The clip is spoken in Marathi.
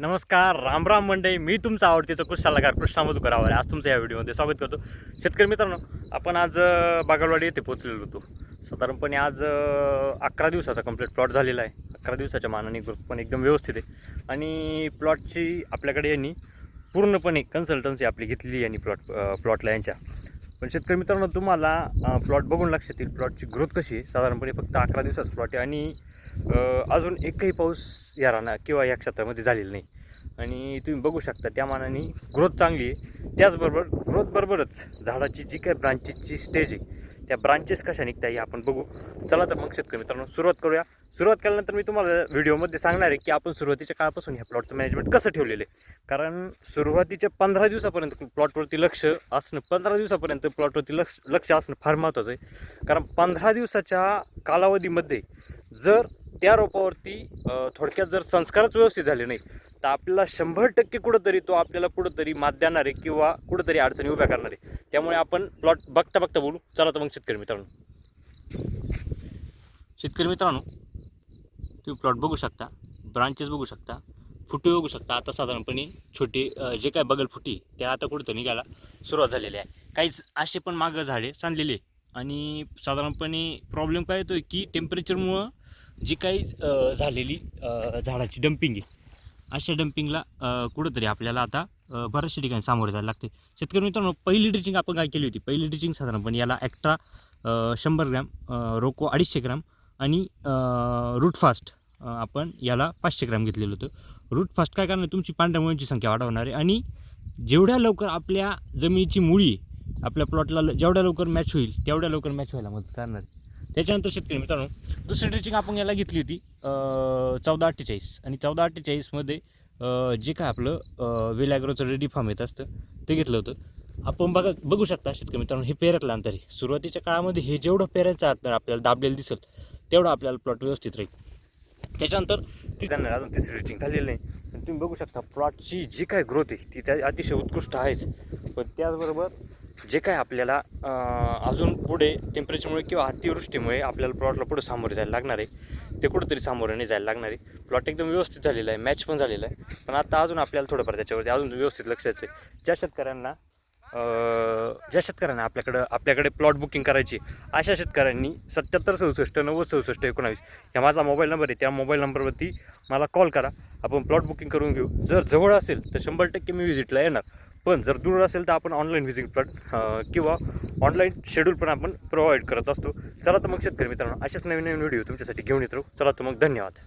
नमस्कार राम राम मंडळी. मी तुमचा आवडतीचा कृषी सल्लागार कृष्णा मधुकर आज तुमचं या व्हिडिओमध्ये स्वागत करतो. शेतकरी मित्रांनो आपण आज बागलवाडी येथे पोहोचलेलो होतो. साधारणपणे आज अकरा दिवसाचा कंप्लीट प्लॉट झालेला आहे. अकरा दिवसाच्या मानाने ग्रुप पण एकदम व्यवस्थित आहे. आणि प्लॉटची आपल्याकडे यांनी पूर्णपणे कन्सल्टन्सी आपली घेतलेली यांनी प्लॉट प्लॉटला यांच्या. पण शेतकरी मित्रांनो तुम्हाला प्लॉट बघून लक्षात येईल. प्लॉटची ग्रोथ कशी आहे? साधारणपणे फक्त अकरा दिवसाचा प्लॉट आहे आणि अजून एकही पाऊस या राणा किंवा या क्षेत्रामध्ये झालेला नाही. आणि तुम्ही बघू शकता त्या मानाने ग्रोथ चांगली आहे. त्याचबरोबर ग्रोथबरोबरच झाडाची जी काही ब्रांचेसची स्टेज आहे त्या ब्रांचेस कशा निघत्या हे आपण बघू. चला तर मग शेतकरी मित्रांनो सुरुवात करूया. सुरुवात केल्यानंतर मी तुम्हाला व्हिडिओमध्ये सांगणार आहे की आपण सुरुवातीच्या काळापासून ह्या प्लॉटचं मॅनेजमेंट कसं ठेवलेलं आहे. कारण सुरुवातीच्या पंधरा दिवसापर्यंत प्लॉटवरती लक्ष असणं पंधरा दिवसापर्यंत प्लॉटवरती लक्ष लक्ष असणं फार महत्त्वाचं आहे. कारण पंधरा दिवसाच्या कालावधीमध्ये जर त्या रोपावरती थोडक्यात जर संस्कारच व्यवस्थित झाले नाही तर आपल्याला शंभर टक्के कुठंतरी तो आपल्याला कुठंतरी मात देणार आहे किंवा कुठंतरी अडचणी उभ्या करणार आहे. त्यामुळे आपण प्लॉट बघता बघता बोलू. चला तर मग शेतकरी मित्रांनो. शेतकरी मित्रांनो तुम्ही प्लॉट बघू शकता ब्रांचेस बघू शकता फुटे बघू शकता. आता साधारणपणे छोटे जे काय बगल फुटी त्या आता कुठं निघायला सुरुवात झालेली आहे. काहीच असे पण मागं झाडे सांधलेले आहे. आणि साधारणपणे प्रॉब्लेम काय येतो की टेम्परेचरमुळं जी काही झालेली झाडाची डम्पिंग आहे. अशा डम्पिंगला कुठंतरी आपल्याला आता बऱ्याचशा ठिकाणी सामोरे जायला लागते. शेतकरी मित्रांनो पहिली ड्रिचिंग आपण काय केली होती? पहिली ड्रिचिंग साधारणपणे याला ॲक्ट्रा शंभर ग्रॅम रोको अडीचशे ग्रॅम आणि रूट फास्ट आपण याला पाचशे ग्रॅम घेतलेलं होतं. रूट फास्ट काय करणार? तुमची पांढऱ्या मुळ्यांची संख्या वाढवणार आहे आणि जेवढ्या लवकर आपल्या जमिनीची मुळी आपल्या प्लॉटला जेवढ्या लवकर मॅच होईल तेवढ्या लवकर मॅच व्हायला मदत करणार. आहे त्याच्यानंतर शेतकरी मित्रांनो दुसरी ड्रिचिंग आपण याला घेतली होती चौदा अठ्ठेचाळीस. आणि चौदा अठ्ठेचाळीसमध्ये जे काय आपलं वेलॅग्रोचं रेडी फार्म येत असतं ते घेतलं होतं. आपण बघा बघू शकता शेतकरी मित्रांनो हे पेऱ्यातलं अंतर आहे. सुरुवातीच्या काळामध्ये हे जेवढं पेऱ्याचं अंतर आपल्याला दाबलेलं दिसेल तेवढं आपल्याला प्लॉट व्यवस्थित राहील. त्याच्यानंतर ती जाणार अजून तिसरी रेटिंग झालेली नाही. पण तुम्ही बघू शकता प्लॉटची जी काय ग्रोथ आहे ती त्या अतिशय उत्कृष्ट आहेच. पण त्याचबरोबर जे काय आपल्याला अजून पुढे टेम्परेचरमुळे किंवा अतिवृष्टीमुळे आपल्याला प्लॉटला पुढे सामोरे जायला लागणार आहे. ते कुठंतरी सामोरे नाही जायला लागणार आहे. प्लॉट एकदम व्यवस्थित झालेला आहे. मॅच पण झालेला आहे. पण आता अजून आपल्याला थोडंफार त्याच्यावरती अजून व्यवस्थित लक्ष द्यायचं आहे. ज्या शेतकऱ्यांना ज्या शेतकऱ्यांना आपल्याकडं आपल्याकडे प्लॉट बुकिंग करायची अशा शेतकऱ्यांनी सत्याहत्तर चौसष्ट नव्वद चौसष्ट एकोणावीस ह्या माझा मोबाईल नंबर आहे. त्या मोबाईल नंबरवरती मला कॉल करा. आपण प्लॉट बुकिंग करून घेऊ. जर जवळ असेल तर शंभर टक्के मी व्हिजिटला येणार. पण जर दूर असेल तर आपण ऑनलाईन व्हिजिट पण किंवा ऑनलाईन शेड्यूल पण आपण प्रोव्हाइड करत असतो. चला तर मग शेतकरी मित्रांनो अशाच नवीन नवीन व्हिडिओ तुमच्यासाठी घेऊन येतो. चला तर मग धन्यवाद.